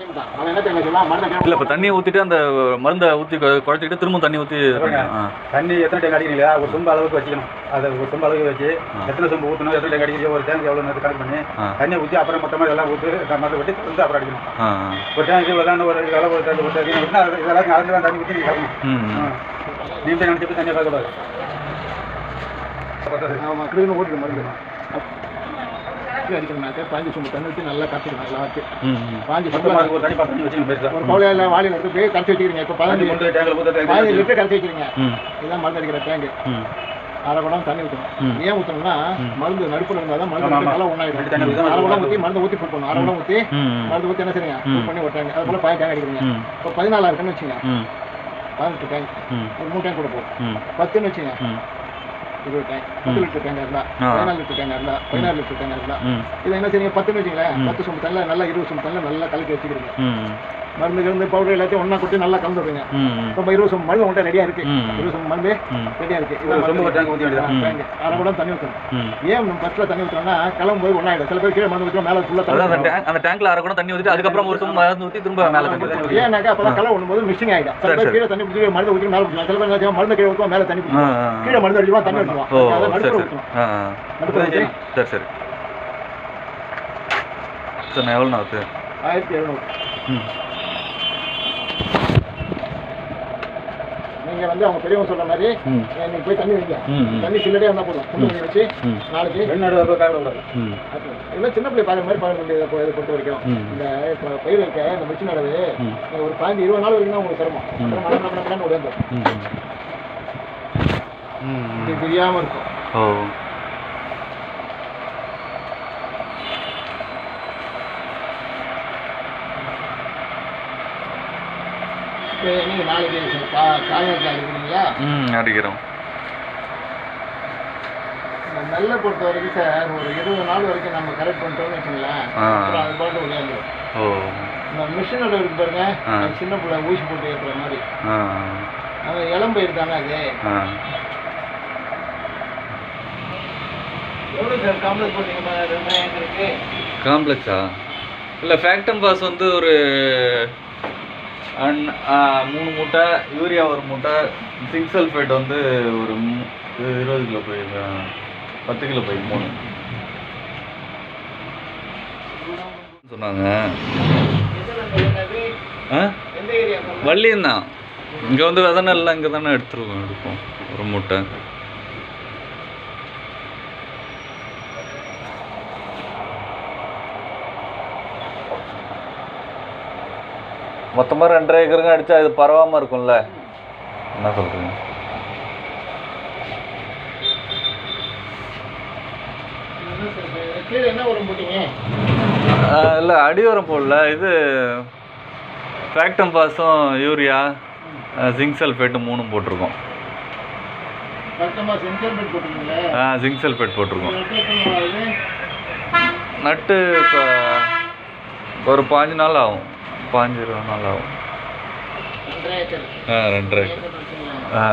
இல்லை இப்போ தண்ணியை ஊற்றிட்டு அந்த மருந்தை ஊற்றி குழச்சிக்கிட்டு திரும்ப தண்ணி ஊற்றி ஆ. தண்ணி எத்தனை டேங்க் அடிக்கிறீங்களா ஒரு சொம்பு அளவுக்கு வச்சுக்கணும். அதை ஒரு சொம்பு அளவுக்கு வச்சு எத்தனை சொம்பு ஊற்றணும் எத்தனை டேங்க் அடிக்கிறீங்க ஒரு டேங்க் எவ்வளோ கணக்கு பண்ணி ஆ. தண்ணியை ஊற்றி அப்புறம் மொத்தமாக எல்லாம் ஊற்றி மருந்து வெட்டி வந்து அப்புறம் அடிக்கணும். ஒரு டேங்க் விளாண்டு ஒரு அளவு ஒரு டேங்க் அது இதெல்லாம் தான் தண்ணி ஊற்றி நீங்கள் கலக்கணும் ம் நீண்ட நினச்சிட்டு தண்ணியை கலக்கக்கூடாது அவன் கிருமி மருந்து அடிக்கணும்னாக்க பாஞ்சு சொம்பு தண்ணி ஊற்றி நல்லா கரைச்சிக்கணும் நல்லா வச்சு பாஞ்சு ஒரு கவலையில வாளியில் எடுத்து போய் கரைச்சி வச்சுக்கிறீங்க. இப்போ பதினஞ்சு பதினஞ்சு லிட்டர் கரைச்சி வைக்கிறீங்க ம். இதுதான் மருந்து அடிக்கிற டேங்க். அரை குடம் தண்ணி ஊற்றணும் ஏன் ஊற்றணும்னா மருந்து நடுப்புல இருந்தால் தான் மருந்து. நல்லா ஒன்றாயிடும் அரை குடம் ஊற்றி மருந்து ஊற்றி போட்டணும் அரை குடம் ஊற்றி மருந்து ஊற்றி என்ன செய்யுங்க. பண்ணி விட்டாங்க அது போல பாய் டேங்க் அடிக்கிறீங்க. இப்போ பதினாலு இருக்குன்னு வச்சுங்க பதினெட்டு டேங்க். ஒரு மூணு டேங்க் கொடுப்போம். பத்துன்னு வச்சுங்க இருபது டேங்க் பத்து லிட்டர் டேங்க் இருந்தா ஆ. பதினாலு லிட்டர் டேங்க் இருந்தா பதினாறு லிட்டர் டேங்க் இருந்தா. ம். இது என்ன செய்யுங்க பத்துன்னு வச்சுங்களேன். பத்து சொம்பு தண்ணியில் நல்லா இருபது சொம்பு தண்ணியில் நல்லா கலக்கி வச்சுக்கிறீங்க. மருந்து கிருந்து பவுடர் எல்லாத்தையும் ஒன்றா கொட்டி நல்லா கலந்து விடுங்க இப்போ இருபது சொம்பு மருந்து உங்கள்கிட்ட ரெடியாக இருக்கு. இருபது சொம்பு மருந்து ரெடியாக இருக்கு ஊற்றி அரை குடம் தண்ணி ஊற்றணும் ஏன் ஃபஸ்ட்டில் தண்ணி ஊற்றுறோம்னா கிளம்பும் போது ஒன்றாயிடும் சில பேர் கீழே மருந்து ஊற்றுறோம் மேலே ஃபுல்லாக தண்ணி அந்த டேங்க்ல அரை கூட தண்ணி ஊற்றிட்டு அதுக்கப்புறம் ஒரு சும்மா மருந்து ஊற்றி திரும்ப மேலே தண்ணி ஊற்றணும். ஏன்னாக்கா அப்போ கலை விடும்போது மிக்சிங் ஆகிடும் சில சரி, பேர். கீழே தண்ணி பிடிச்சி மருந்து ஊற்றி மேலே பிடிக்கும் சில பேர் மருந்து கீழே ஊற்றுவோம் மேலே தண்ணி கீழே மருந்து அடிச்சுமா தண்ணி. ஊற்றுவோம் சரி சரி. ஊற்றணும் ஊற்றி சரி எவ்வளோ ஆகுது ஆயிரத்தி எழுநூறு. ம். நீங்க வந்து அவங்க பெரியவங்க சொல்ற மாதிரி ம். நீங்க போய் தண்ணி வைங்க. தண்ணி சில்லடியா இருந்தா போதும். குண்டு தண்ணி வச்சு நாளைக்கு வெளிநாடு வரப்போ காயப்படக்கூடாது ம். எல்லாம் சின்ன பிள்ளை பார்க்குற மாதிரி பார்க்க வேண்டியதை பொ- இதை பொறுத்த வரைக்கும். இந்த இப்போ பயிர் இருக்க இந்த மிஷின் நடவு ஒரு பதினஞ்சு இருபது நாள் வரைக்கும் தான் உங்களுக்கு சிரமம். மழை மழை மழை ஓடியாந்து ம் ம். இது தெரியாம இருக்கும். ஓ இப்போ நீங்க நாளைக்கு கா காயத்தில் அடிக்கிறீங்களா ம் அடிக்கிறோம். நெல்லை பொறுத்த வரைக்கும் சார் ஒரு இருபது நாள் வரைக்கும் நம்ம கரெக்ட் பண்ணிட்டோம்னு வச்சுங்களேன் அது பாட்டு ஓ. இந்த மிஷினோட இருக்கு பாருங்க. சின்ன பிள்ளை ஊசி போட்டு ஏற்றுற மாதிரி. ஆ. அது இளம்பயிர் தானே அது? ஆ. எவ்வளோ சார் காம்ப்ளெக்ஸ் போட்டீங்க ரெண்டாயிரம் ஏக்கருக்கு காம்ப்ளெக்ஸா இல்லை ஃபேக்டம் பாஸ் வந்து ஒரு அண்ட் மூணு மூட்டை யூரியா ஒரு மூட்டை சிங்க் சல்ஃபேட் வந்து ஒரு இருபது கிலோ போய் பத்து கிலோ போய் மூணு. சொன்னாங்க. ஆ? வள்ளியம் தான். இங்கே வந்து விதை நெல்லாம் இங்கே தானே எடுத்துருக்கோம் எடுப்போம் ஒரு மூட்டை. மொத்தமாக ரெண்டரை ஏக்கருங்க அடித்தா இது பரவாமல் இருக்கும்ல. என்ன சொல்கிறீங்க இல்லை அடி உரம் போடல. இது ஃபேக்டம் பாஸும் யூரியா ஜிங்க் சல்ஃபேட்டு மூணும் போட்டிருக்கோம். ஆ ஜிங்க் சல்ஃபேட் போட்டிருக்கோம். நட்டு இப்போ ஒரு பாஞ்சு நாள் ஆகும். பாஞ்சு இருபது நாள் ஆகும். ஆ ரெண்டரை ஆ.